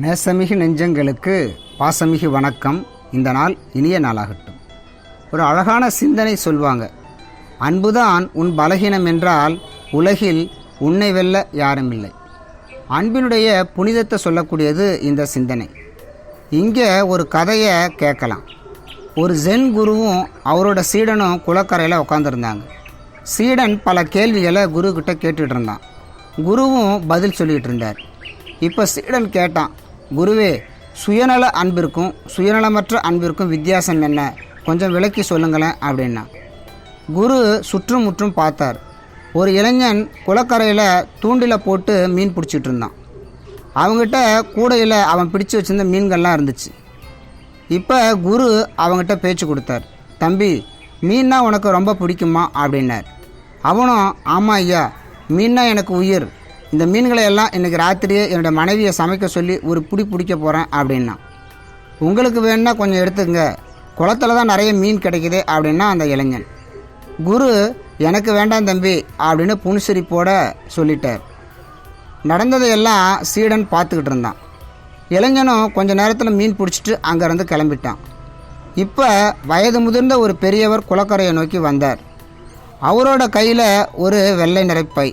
நேசமிகு நெஞ்சங்களுக்கு பாசமிகு வணக்கம். இந்த நாள் இனிய நாளாகட்டும். ஒரு அழகான சிந்தனை சொல்வாங்க. அன்புதான் உன் பலகீனம் என்றால் உலகில் உன்னை வெல்ல யாருமில்லை. அன்பினுடைய புனிதத்தை சொல்லக்கூடியது இந்த சிந்தனை. இங்கே ஒரு கதையை கேட்கலாம். ஒரு ஜென் குருவும் அவரோட சீடனும் குளக்கரையில் உட்காந்துருந்தாங்க சீடன் பல கேள்விகளை குரு கிட்ட இருந்தான். குருவும் பதில் சொல்லிகிட்டு இருந்தார். இப்போ சீடன் கேட்டான் குருவே சுயநல அன்பிற்கும் சுயநலமற்ற அன்பிற்கும் வித்தியாசம் என்ன? கொஞ்சம் விளக்கி சொல்லுங்களேன் அப்படின்னா. குரு சுற்றும் முற்றும் பார்த்தார். ஒரு இளைஞன் குளக்கரையில் தூண்டில போட்டு மீன் பிடிச்சிட்டு இருந்தான். அவங்ககிட்ட கூடையில் அவன் பிடிச்சு வச்சிருந்த மீன்கள்லாம் இருந்துச்சு. இப்போ குரு அவங்ககிட்ட பேச்சு கொடுத்தார். தம்பி மீன்னா உனக்கு ரொம்ப பிடிக்குமா? அப்படின்னார். அவனும் ஆமாம் ஐயா மீன்னா எனக்கு உயிர். இந்த மீன்களை எல்லாம் இன்றைக்கி ராத்திரியே என்னோடய மனைவியை சமைக்க சொல்லி ஒரு பிடி பிடிக்க போகிறேன் அப்படின்னா உங்களுக்கு வேணும்னா கொஞ்சம் எடுத்துக்கங்க. குளத்துல தான் நிறைய மீன் கிடைக்குது அப்படின்னா அந்த இளைஞன் குரு எனக்கு வேண்டாம் தம்பி அப்படின்னு புன்சிரிப்போட சொல்லிட்டார். நடந்ததையெல்லாம் சீடன் பார்த்துக்கிட்டு இருந்தான். இளைஞனும் கொஞ்ச நேரத்தில் மீன் பிடிச்சிட்டு அங்கேருந்து கிளம்பிட்டான். இப்போ வயது முதிர்ந்த ஒரு பெரியவர் குளக்கரையை நோக்கி வந்தார். அவரோட கையில் ஒரு வெள்ளை நிறைப்பை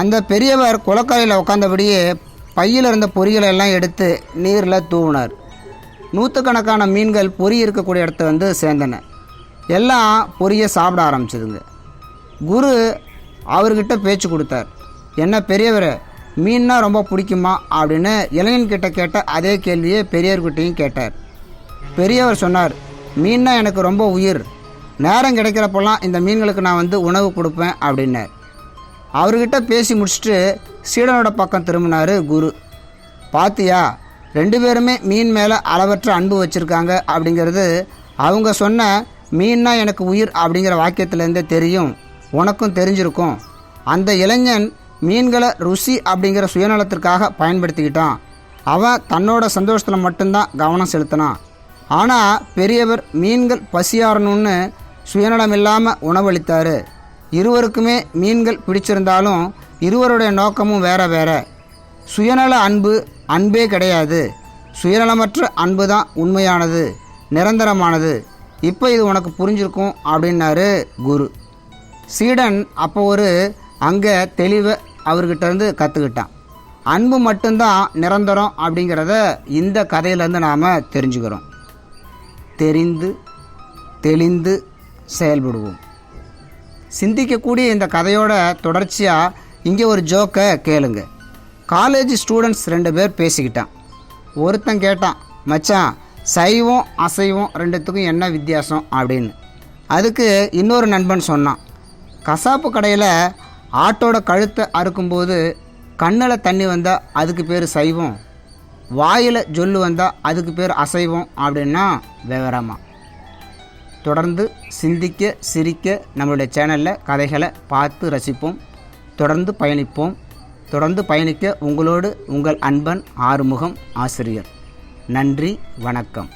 அந்த பெரியவர் குளக்கரையில் உட்காந்தபடியே பையில் இருந்த பொறிகளை எல்லாம் எடுத்து நீரில் தூவினார். நூற்றுக்கணக்கான மீன்கள் பொறி இருக்கக்கூடிய இடத்த வந்து சேர்ந்தன. எல்லாம் பொரியை சாப்பிட ஆரம்பிச்சதுங்க. குரு அவர்கிட்ட பேச்சு கொடுத்தார். என்ன பெரியவர் மீன்னா ரொம்ப பிடிக்குமா? அப்படின்னு இளைஞன்கிட்ட கேட்ட அதே கேள்வியை பெரியவர்கிட்டையும் கேட்டார். பெரியவர் சொன்னார் மீன்னா எனக்கு ரொம்ப உயிர். நேரம் கிடைக்கிறப்பெல்லாம் இந்த மீன்களுக்கு நான் வந்து உணவு கொடுப்பேன் அப்படின்னார். அவர்கிட்ட பேசி முடிச்சுட்டு சீடனோட பக்கம் திரும்பினார் குரு. பாத்தியா ரெண்டு பேருமே மீன் மேலே அளவற்ற அன்பு வச்சுருக்காங்க அப்படிங்கிறது அவங்க சொன்ன மீன்னா எனக்கு உயிர் அப்படிங்கிற வாக்கியத்துலேருந்தே தெரியும். உனக்கும் தெரிஞ்சிருக்கும். அந்த இளைஞன் மீன்களை ருசி அப்படிங்கிற சுயநலத்திற்காக பயன்படுத்திக்கிட்டான். அவன் தன்னோட சந்தோஷத்தில் மட்டும்தான் கவனம் செலுத்தினான். ஆனால் பெரியவர் மீன்கள் பசியாறணும்னு சுயநலம் இல்லாமல் உணவளித்தார். இருவருக்குமே மீன்கள் பிடிச்சிருந்தாலும் இருவருடைய நோக்கமும் வேற வேற. சுயநல அன்பு அன்பே கிடையாது. சுயநலமற்ற அன்பு தான் உண்மையானது நிரந்தரமானது. இப்போ இது உனக்கு புரிஞ்சிருக்கும் அப்படின்னாரு குரு. சீடன் அப்போ ஒரு அங்கே தெளிவை அவர்கிட்டருந்து கற்றுக்கிட்டான் அன்பு மட்டும்தான் நிரந்தரம் அப்படிங்கிறத இந்த கதையிலேருந்து நாம் தெரிஞ்சுக்கிறோம். தெரிந்து தெளிந்து செயல்படுவோம். சிந்திக்கக்கூடிய இந்த கதையோட தொடர்ச்சியாக இங்கே ஒரு ஜோக்கை கேளுங்க. காலேஜ் ஸ்டூடெண்ட்ஸ் ரெண்டு பேர் பேசிக்கிட்டான். ஒருத்தன் கேட்டான் மச்சான் சைவம் அசைவம் ரெண்டுத்துக்கும் என்ன வித்தியாசம்? அப்படின்னு. அதுக்கு இன்னொரு நண்பன் சொன்னான் கசாப்பு கடையில் ஆட்டோட கழுத்தை அறுக்கும்போது கண்ணில் தண்ணி வந்தால் அதுக்கு பேர் சைவம் வாயில் ஜொல்லு வந்தால் அதுக்கு பேர் அசைவம் அப்படின்னா விவரமாக தொடர்ந்து சிந்திக்க சிரிக்க நம்மளுடைய சேனலில் கதைகளை பார்த்து ரசிப்போம். தொடர்ந்து பயணிப்போம். தொடர்ந்து பயணிக்க உங்களோடு உங்கள் அன்பன் ஆறுமுகம் ஆசிரியர். நன்றி வணக்கம்.